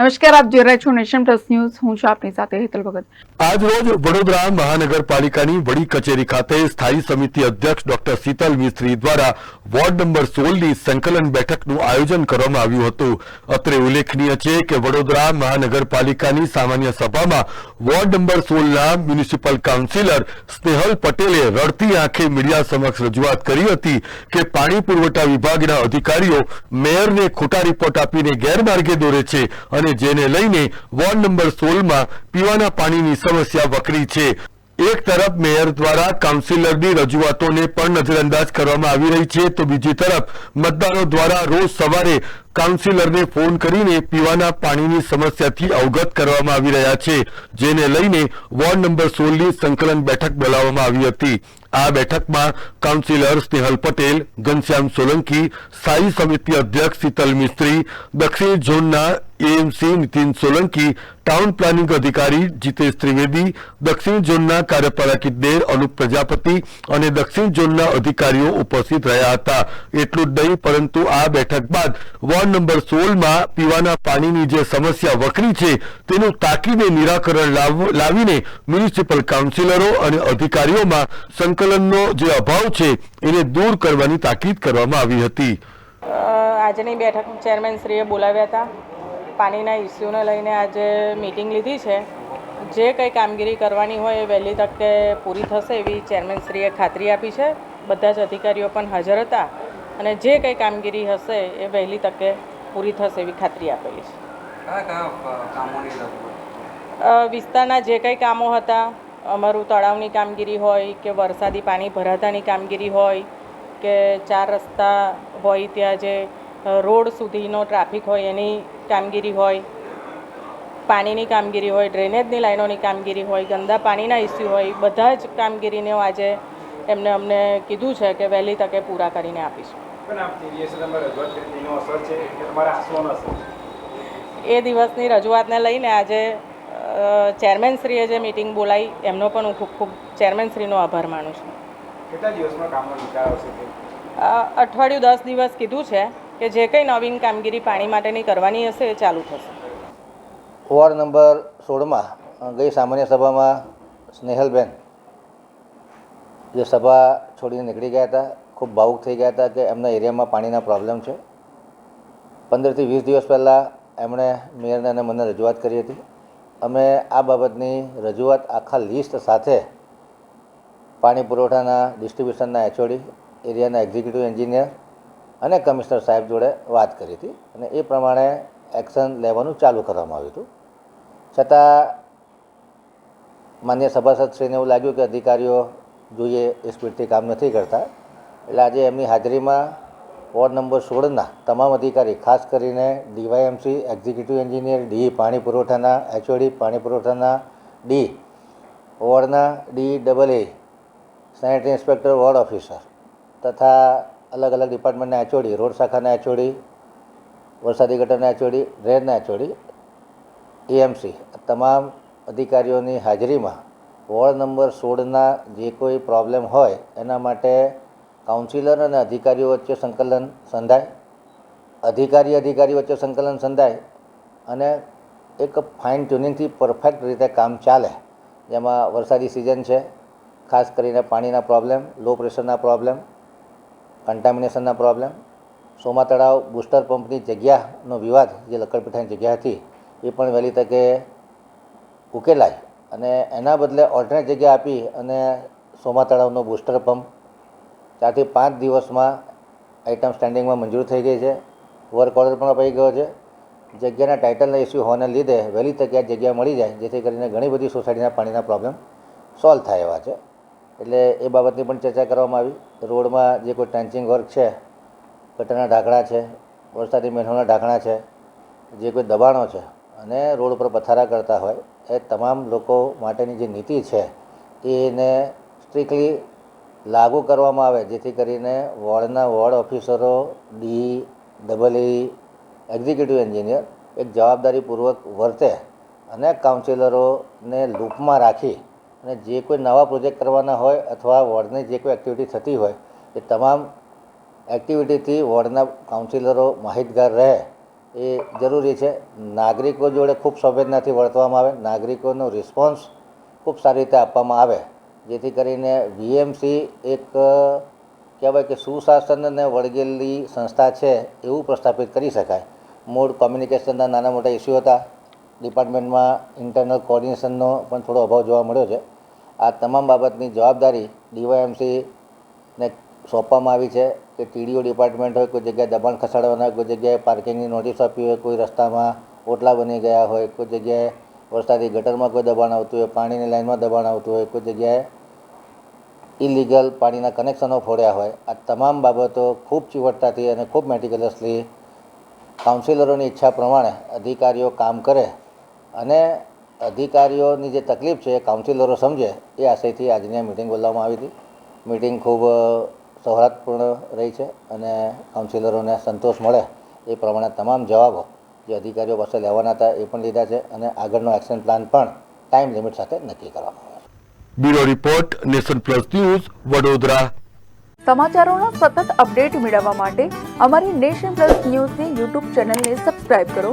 નમસ્કાર, આપ જોઈ રહ્યા છો નેશન પ્લસ ન્યૂઝ. હું છું આપની સાથે હેતલ ભગત. આજ રોજ વડોદરા મહાનગરપાલિકાની વડી કચેરી ખાતે સ્થાયી સમિતિ અધ્યક્ષ ડોક્ટર શીતલ મિસ્ત્રી દ્વારા વોર્ડ નંબર સોળની સંકલન બેઠકનું આયોજન કરવામાં આવ્યું હતું. અત્રે ઉલ્લેખનીય છે કે વડોદરા મહાનગરપાલિકાની સામાન્ય સભામાં વોર્ડ નંબર સોળના મ્યુનિસિપલ કાઉન્સિલર સ્નેહલ પટેલે રડતી આંખે મીડિયા સમક્ષ રજૂઆત કરી હતી કે પાણી પુરવઠા વિભાગના અધિકારીઓ મેયરને ખોટા રિપોર્ટ આપીને ગેરમાર્ગે દોરે છે અને જેને લઈને વોર્ડ નંબર સોળમાં પીવાના પાણીની સમસ્યા વકરી છે. એક તરફ મેયર દ્વારા કાઉન્સિલરની રજૂઆતોને પણ નજરઅંદાજ કરવામાં આવી રહી છે તો બીજી તરફ મતદારો દ્વારા રોજ સવારે કાઉન્સિલરને ફોન કરીને પીવાના પાણીની સમસ્યાથી અવગત કરવામાં આવી રહ્યા છે, જેને લઈને વોર્ડ નંબર સોળની સંકલન બેઠક બોલાવવામાં આવી હતી. આ બેઠકમાં કાઉન્સિલર સ્નેહલ પટેલ, ઘનશ્યામ સોલંકી, સ્થાયી સમિતિ અધ્યક્ષ શીતલ મિસ્ત્રી, દક્ષિણ ઝોનના AMC Nitin Solanki, town planning અધિકારી જીતેશ ત્રિવેદી, દક્ષિણ ઝોનના કાર્યપાલક ઇજનેર અનુપ પ્રજાપતિ અને દક્ષિણ ઝોનના અધિકારીઓ ઉપસ્થિત રહ્યા હતા. એટલું જ નહીં, પરંતુ આ બેઠક બાદ વોર્ડ નંબર સોળમાં પીવાના પાણીની જે સમસ્યા વકરી છે, તેનું તાકીદે નિરાકરણ લાવ- લાવીને મ્યુનિસિપલ કાઉન્સિલરો અને અધિકારીઓમાં સંકલનનો જે અભાવ છે, એને દૂર કરવાની તાકીદ કરવામાં આવી હતી. આજની બેઠક ચેરમેનશ્રીએ બોલાવ્યા હતા. પાણીના ઇસ્યુને લઈને આજે મિટિંગ લીધી છે. જે કંઈ કામગીરી કરવાની હોય એ વહેલી તકે પૂરી થશે એવી ચેરમેનશ્રીએ ખાતરી આપી છે. બધા જ અધિકારીઓ પણ હાજર હતા અને જે કંઈ કામગીરી હશે એ વહેલી તકે પૂરી થશે એવી ખાતરી આપેલી છે. વિસ્તારના જે કંઈ કામો હતા અમારું તળાવની કામગીરી હોય કે વરસાદી પાણી ભરાતાની કામગીરી હોય કે ચાર રસ્તા હોય ત્યાં જે રોડ સુધીનો ટ્રાફિક હોય એની કામગીરી હોય પાણીની કામગીરી હોય ડ્રેનેજની લાઈનોની કામગીરી હોય ગંદા પાણીના ઇસ્યુ હોય બધા જ કામગીરીને આજે એમને અમને કીધું છે કે વહેલી તકે પૂરા કરીને આપીશું. એ દિવસની રજૂઆતને લઈને આજે ચેરમેનશ્રીએ જે મિટિંગ બોલાવી એમનો પણ હું ખૂબ ખૂબ ચેરમેનશ્રીનો આભાર માનું છું. કેટલા દિવસમાં કામનો નિકાલ આવશે? અઠવાડિયું દસ દિવસ કીધું છે. કે જે કંઈ નવીન કામગીરી પાણી માટેની કરવાની હશે એ ચાલુ થશે. વોર્ડ નંબર સોળમાં ગઈ સામાન્ય સભામાં સ્નેહલબેન જે સભા છોડીને નીકળી ગયા હતા, ખૂબ ભાવુક થઈ ગયા હતા કે એમના એરિયામાં પાણીના પ્રોબ્લેમ છે. પંદરથી વીસ દિવસ પહેલાં એમણે મેયરને અને મને રજૂઆત કરી હતી. અમે આ બાબતની રજૂઆત આખા લિસ્ટ સાથે પાણી પુરવઠાના ડિસ્ટ્રીબ્યુશનના એચઓડી, એરિયાના એક્ઝિક્યુટિવ એન્જિનિયર અને કમિશનર સાહેબ જોડે વાત કરી હતી અને એ પ્રમાણે એક્શન લેવાનું ચાલુ કરવામાં આવ્યું હતું. છતાં માન્ય સભાસદશ્રીને એવું લાગ્યું કે અધિકારીઓ જોઈએ એ સ્પીડથી કામ નથી કરતા. એટલે આજે એમની હાજરીમાં વોર્ડ નંબર સોળના તમામ અધિકારી, ખાસ કરીને ડીવાયએમસી એક્ઝિક્યુટિવ એન્જિનિયર ડી પાણી પુરવઠાના, એચઓડી પાણી પુરવઠાના, D વોર્ડના D double A sanitary inspector, ward officer તથા અલગ અલગ ડિપાર્ટમેન્ટના એચઓડી રોડ શાખાના એચઓડી વરસાદી ગટરના એચઓડી ડ્રેનના એચઓડી એએમસી તમામ અધિકારીઓની હાજરીમાં વોર્ડ નંબર સોળના જે કોઈ પ્રોબ્લેમ હોય, એના માટે કાઉન્સિલર અને અધિકારીઓ વચ્ચે સંકલન સંધાય, અધિકારી અધિકારી વચ્ચે સંકલન સંધાય, અને એક ફાઇન ટ્યુનિંગથી પરફેક્ટ રીતે કામ ચાલે. જેમાં વરસાદી સિઝન છે, ખાસ કરીને પાણીના પ્રોબ્લેમ લો પ્રેશરના પ્રોબ્લેમ કન્ટામિનેશનના પ્રોબ્લેમ સોમા તળાવ બુસ્ટર પંપની જગ્યાનો વિવાદ, જે લક્કડપીઠાની જગ્યા હતી, એ પણ વહેલી તકે ઉકેલાય. અને એના બદલે ઓલ્ટરનેટ જગ્યા આપી અને સોમા તળાવનો બુસ્ટર પંપ ચારથી પાંચ દિવસમાં આઇટમ સ્ટેન્ડિંગમાં મંજૂર થઈ ગઈ છે. વર્ક ઓર્ડર પણ અપાઈ ગયો છે. જગ્યાના ટાઇટલના ઇસ્યુ હોવાને લીધે વહેલી તકે આ જગ્યા મળી જાય, જેથી કરીને ઘણી બધી સોસાયટીના પાણીના પ્રોબ્લેમ સોલ્વ થાય એવા છે. એટલે એ બાબતની પણ ચર્ચા કરવામાં આવી. રોડમાં જે કોઈ ટ્રેન્ચિંગ વર્ક છે, ગટરના ઢાંકણા છે, વરસાદી મેઠોના ઢાંકણા છે, જે કોઈ દબાણો છે અને રોડ ઉપર પથારા કરતા હોય, એ તમામ લોકો માટેની જે નીતિ છે, એને સ્ટ્રિક્ટલી લાગુ કરવામાં આવે, જેથી કરીને વોર્ડના ward ઓફિસરો, D, double E, executive engineer એક જવાબદારીપૂર્વક વર્તે અને કાઉન્સિલરોને લૂપમાં રાખી અને જે કોઈ નવા પ્રોજેક્ટ કરવાના હોય અથવા વોર્ડની જે કોઈ એક્ટિવિટી થતી હોય, એ તમામ એક્ટિવિટીથી વોર્ડના કાઉન્સિલરો માહિતગાર રહે. એ જરૂરી છે. નાગરિકો જોડે ખૂબ સંવેદનાથી વર્તવામાં આવે. નાગરિકોનો રિસ્પોન્સ ખૂબ સારી રીતે આપવામાં આવે. જેથી કરીને વીએમસી એક, કહેવાય કે સુશાસનને વળગેલી સંસ્થા છે એવું પ્રસ્થાપિત કરી શકાય. મૂળ કોમ્યુનિકેશનના નાના મોટા ઇસ્યુ હતા. ડિપાર્ટમેન્ટમાં ઇન્ટરનલ કોર્ડિનેશનનો પણ થોડો અભાવ જોવા મળ્યો છે. આ તમામ બાબતની જવાબદારી ડીવાયએમસીને સોંપવામાં આવી છે કે ટીડીઓ ડિપાર્ટમેન્ટ હોય, કોઈ જગ્યાએ દબાણ ખસાડવાના, કોઈ જગ્યાએ પાર્કિંગની નોટિસ આપી હોય, કોઈ રસ્તામાં ઓટલા બની ગયા હોય, કોઈ જગ્યાએ વરસાદી ગટરમાં કોઈ દબાણ આવતું હોય, પાણીની લાઇનમાં દબાણ આવતું હોય, કોઈ જગ્યાએ ઇલીગલ પાણીના કનેક્શનો ફોડ્યા હોય, આ તમામ બાબતો ખૂબ ચીવટતાથી અને ખૂબ મેટિકલસલી કાઉન્સિલરોની ઈચ્છા પ્રમાણે અધિકારીઓ કામ કરે અને અધિકારીઓની જે તકલીફ છે એ કાઉન્સિલરો સમજે એ આશયથી આજની આ મિટિંગ બોલાવવામાં આવી હતી. મિટિંગ ખૂબ સૌહાર્દપૂર્ણ રહી છે અને કાઉન્સિલરોને સંતોષ મળે એ પ્રમાણે તમામ જવાબો જે અધિકારીઓ પાસે લેવાના હતા એ પણ લીધા છે અને આગળનો એક્શન પ્લાન પણ ટાઈમ લિમિટ સાથે નક્કી કરવામાં આવ્યો છે. Bureau report nation plus news Vadodara. સમાચારોના સતત અપડેટ મેળવવા માટે અમારી નેશન પ્લસ ન્યૂઝની યુટ્યુબ ચેનલને સબસ્ક્રાઇબ કરો.